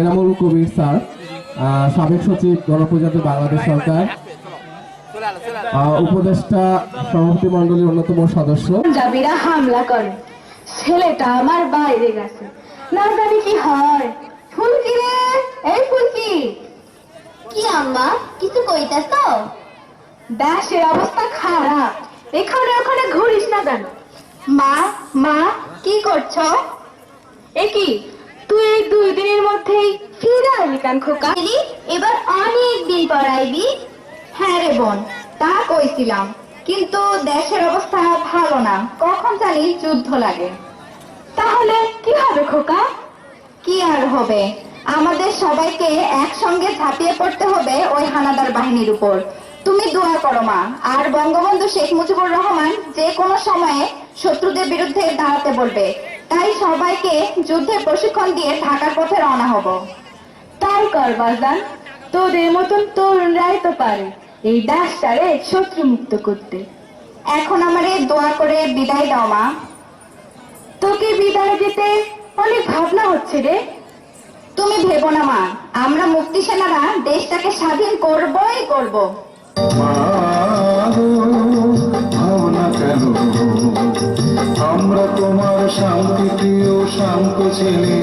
Enamul Kabir sir সাবেক সচিব গণপ্রজাতন্ত্রী বাংলাদেশ সরকার উপদেষ্টা সভাপতি মন্ডলীর অন্যতম সদস্য। জাবিরা হামলা করে। ছেলেটা আমার বাইরে গেছে। না জানি কি হয়। ফুলকি রে এই ফুলকি। কি আম্মা কিছু কইতাছ দেশের অবস্থা খারাপ। এখানে ওখানে ঘুরিস না কেন? মা মা কি করছ? এ কি? তুই এই দুই দিনের মধ্যেই ফিরে আইলি কেন খোকা। এবার অনেক দিন পর আইবি। হ্যাঁ রে বোন তা কইছিলাম। কিন্তু দেশের অবস্থা ভালো না কখন জানি যুদ্ধ লাগে। তাহলে কি হবে খোকা? কি আর হবে? আমাদের সবাইকে একসঙ্গে ঝাঁপিয়ে পড়তে হবে ওই হানাদার বাহিনীর উপর। তুমি দোয়া করো মা আর বঙ্গবন্ধু শেখ মুজিবুর রহমান যে কোনো সময়ে শত্রুদের বিরুদ্ধে দাঁড়াতে বলবে। তাই সবাইকে যুদ্ধের প্রশিক্ষণ দিয়ে ঢাকার পথে রওনা হব। তাই কর বাজান তোদের মতন তরুণরাই তো পারে এই দাসটারে শত্রু মুক্ত করতে। এখন আমারে দোয়া করে বিদায় দাও, মা। তোকে বিদায় দিতে অনেক ভাবনা হচ্ছে রে। তুমি ভেবো না, মা। আমরা মুক্তি সেনারা দেশটাকে স্বাধীন করবই করব। ভাবনা কেন? আমরা তোমার শান্তি প্রিয় শান্ত ছেলে।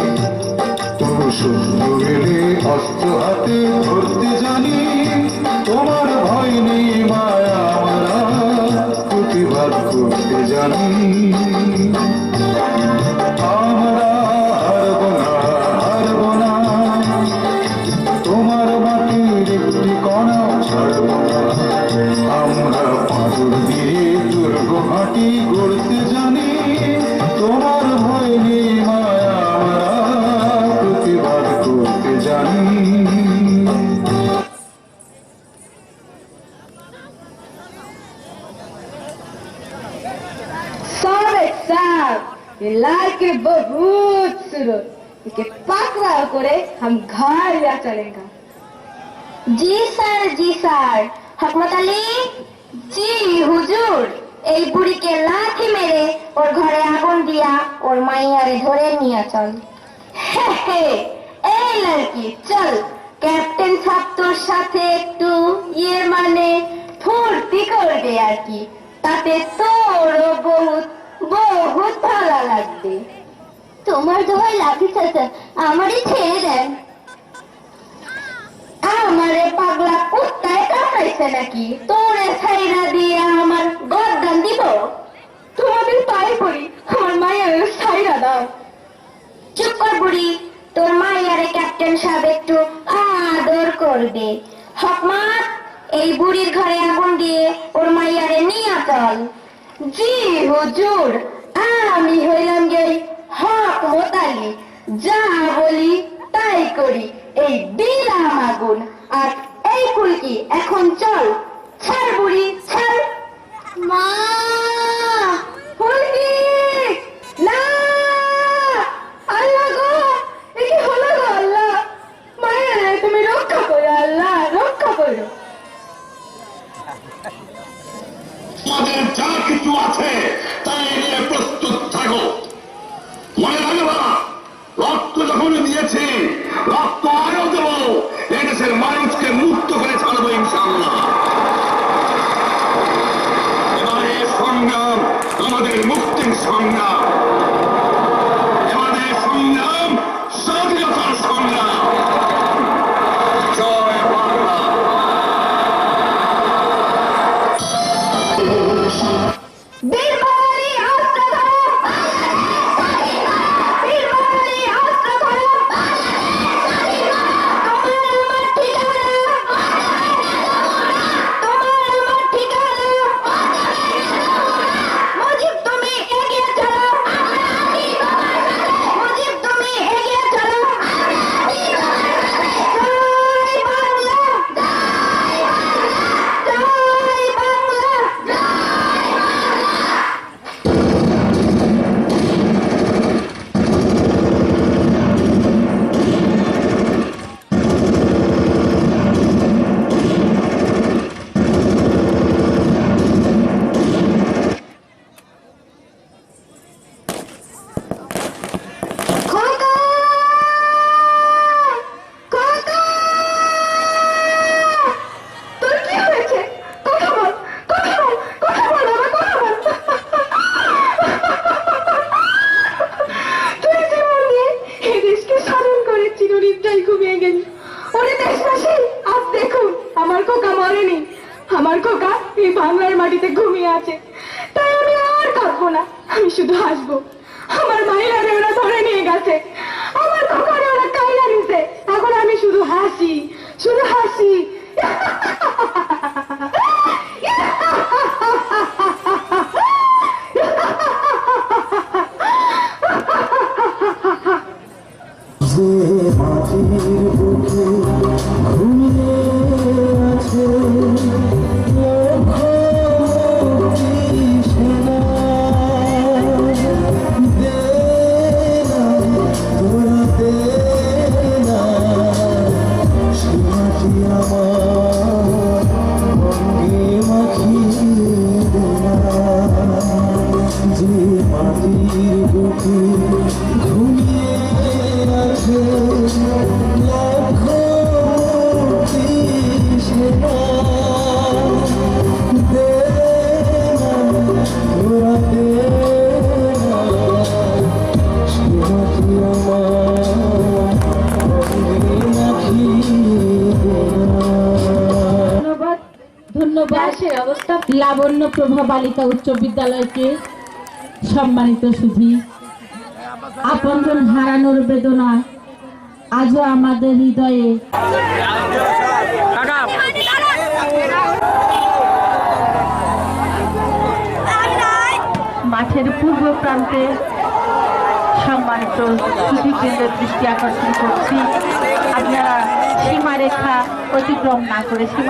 তোর সুন্দর অস্ত্র হাতে साहब ये लाके बहुत सुरो इके पकड़ा करे हम घर या चलेगा জি স্যার জি স্যার হকমত আলী জি হুজুর এই বুড়িকে লাথি মেরে ওর ঘরে আগুন দিয়া ওর মাইয়ারে ধরে নিয়ে চল হে হে, এই লড়কি চল ক্যাপ্টেন সাহেব তোর সাথে একটু ইয়ে মানে ফুর্তি করবে আর কি তাতে তোরও বহুত বহুত তোমার দোহাই লাঠি চাচা আমারই ছেড়ে দেন। আমারে পাগলা কুত্তায় কামড়াইছে নাকি? তোরে ছাইরা দিয়ে আমার গরদান দিব? তোমাদের পায়ে পড়ি, আমার মায়ের ছাইরা দাও। চুপ কর বুড়ি, তোর মাইয়ারে ক্যাপ্টেন সাহেব একটু আদর করবে। হকমাত এই বুড়ির ঘরে আগুন দিয়ে ওর মাইয়ারে নিয়ে চল। জি, হুজুর, আমি হইলাম গে হক মোতালি, যা বলি তাই করি, এই দিলাম আগুন আর এই ফুলকি এখন চল, ছাড় বুড়ি, ছাড়। মা ফুলকি না! গো গো আল্লাহ? তুমি রক্ষা আল্লাহ, রক্ষা দিয়েছি রক্ত আরও দেবো। এদেশের মানুষকে মুক্ত করে ছাড়বো ইনশাল্লাহ এবারে সংগ্রাম, আমাদের মুক্তির সংগ্রাম। আমার কোকা মরেনি। আমার খোকা এই বাংলার মাটিতে ঘুমিয়ে আছে। তাই আমি আর কাঁদবো না। আমি শুধু হাসবো। আমার মাইলারে ওরা ধরে নিয়ে গেছে। আমার খোকারে ওরা কাইলা নিছে এখন আমি শুধু হাসি শুধু হাসি। মাটির বুকে অবস্থা। লাবণ্য প্রভা বালিকা উচ্চ বিদ্যালয়কে সম্মানিত সুধী। আপনজন হারানোর বেদনা আজও আমাদের হৃদয়ে। মাঠের পূর্ব প্রান্তে সম্মানিত সুধীকেন্দ্রের দৃষ্টি আকর্ষণ করছি। আপনারা সীমারেখা অতিক্রম না করে সীমা